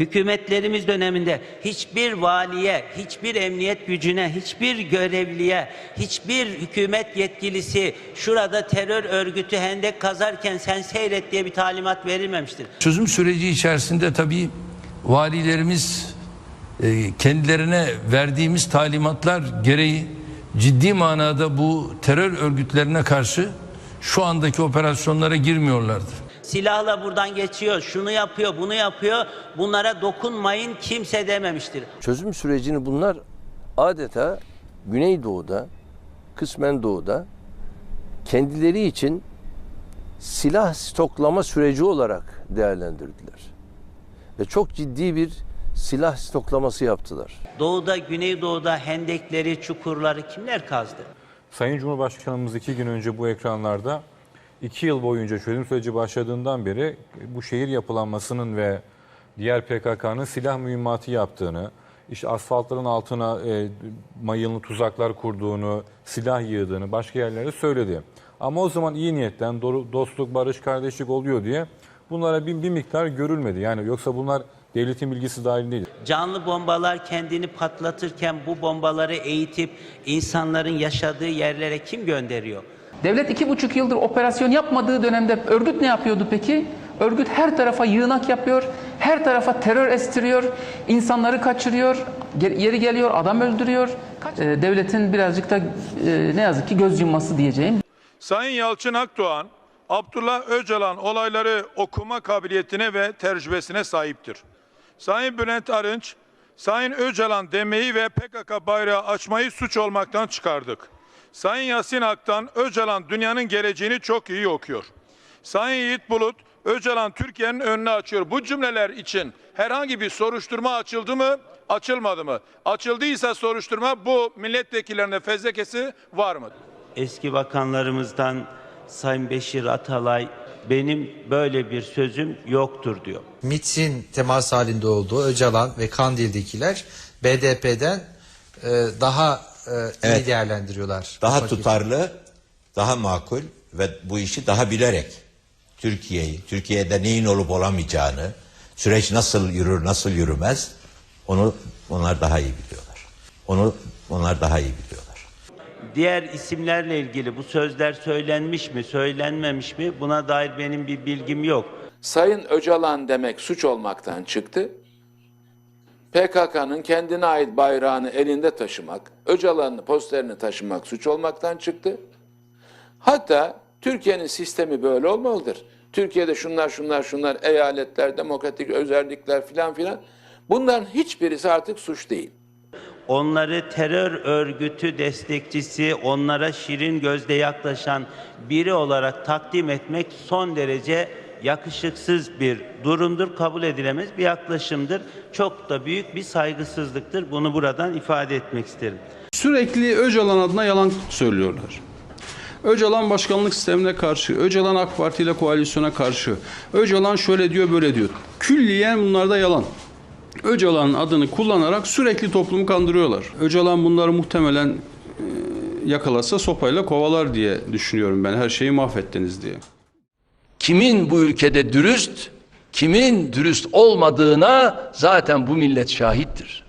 Hükümetlerimiz döneminde hiçbir valiye, hiçbir emniyet gücüne, hiçbir görevliye, hiçbir hükümet yetkilisi şurada terör örgütü hendek kazarken sen seyret diye bir talimat verilmemiştir. Çözüm süreci içerisinde tabii valilerimiz e, kendilerine verdiğimiz talimatlar gereği ciddi manada bu terör örgütlerine karşı şu andaki operasyonlara girmiyorlardı. Silahla buradan geçiyor, şunu yapıyor, bunu yapıyor. Bunlara dokunmayın kimse dememiştir. Çözüm sürecini bunlar adeta Güneydoğu'da, kısmen Doğu'da kendileri için silah stoklama süreci olarak değerlendirdiler. Ve çok ciddi bir silah stoklaması yaptılar. Doğuda, Güneydoğu'da hendekleri, çukurları kimler kazdı? Sayın Cumhurbaşkanımız iki gün önce bu ekranlarda iki yıl boyunca çözüm süreci başladığından beri bu şehir yapılanmasının ve diğer PKK'nın silah mühimmatı yaptığını, işte asfaltların altına e, mayınlı tuzaklar kurduğunu, silah yığdığını başka yerlerde söyledi. Ama o zaman iyi niyetten doğru- dostluk, barış, kardeşlik oluyor diye bunlara bir, bir miktar görülmedi. Yani yoksa bunlar devletin bilgisi dahil. Canlı bombalar kendini patlatırken bu bombaları eğitip insanların yaşadığı yerlere kim gönderiyor? Devlet iki buçuk yıldır operasyon yapmadığı dönemde örgüt ne yapıyordu peki? Örgüt her tarafa yığınak yapıyor, her tarafa terör estiriyor, insanları kaçırıyor, yeri geliyor adam öldürüyor. Ee, devletin birazcık da e, ne yazık ki göz yumması diyeceğim. Sayın Yalçın Akdoğan, Abdullah Öcalan olayları okuma kabiliyetine ve tecrübesine sahiptir. Sayın Bülent Arınç, Sayın Öcalan demeyi ve PKK bayrağı açmayı suç olmaktan çıkardık. Sayın Yasin Aktan, Öcalan dünyanın geleceğini çok iyi okuyor. Sayın Yiğit Bulut, Öcalan Türkiye'nin önünü açıyor. Bu cümleler için herhangi bir soruşturma açıldı mı, açılmadı mı? Açıldıysa soruşturma bu milletvekillerine fezlekesi var mı? Eski bakanlarımızdan Sayın Beşir Atalay benim böyle bir sözüm yoktur diyor. MİT'in temas halinde olduğu Öcalan ve Kandil'dekiler BDP'den e, daha e, iyi Evet. değerlendiriyorlar. daha tutarlı, daha makul ve bu işi daha bilerek Türkiye'yi, Türkiye'de neyin olup olamayacağını, süreç nasıl yürür, nasıl yürümez onu onlar daha iyi biliyorlar. Onu onlar daha iyi biliyorlar. Diğer isimlerle ilgili bu sözler söylenmiş mi, söylenmemiş mi buna dair benim bir bilgim yok. Sayın Öcalan demek suç olmaktan çıktı. PKK'nın kendine ait bayrağını elinde taşımak, Öcalan'ın posterini taşımak suç olmaktan çıktı. Hatta Türkiye'nin sistemi böyle olmalıdır. Türkiye'de şunlar şunlar şunlar eyaletler, demokratik özellikler filan filan. Bunların hiçbirisi artık suç değil. Onları terör örgütü destekçisi, onlara şirin gözle yaklaşan biri olarak takdim etmek son derece yakışıksız bir durumdur, kabul edilemez bir yaklaşımdır. Çok da büyük bir saygısızlıktır. Bunu buradan ifade etmek isterim. Sürekli Öcalan adına yalan söylüyorlar. Öcalan başkanlık sistemine karşı, Öcalan AK Parti ile koalisyona karşı, Öcalan şöyle diyor böyle diyor. Külliyen bunlar da yalan. Öcalan'ın adını kullanarak sürekli toplumu kandırıyorlar. Öcalan bunları muhtemelen e, yakalasa sopayla kovalar diye düşünüyorum ben. Her şeyi mahvettiniz diye. Kimin bu ülkede dürüst, kimin dürüst olmadığına zaten bu millet şahittir.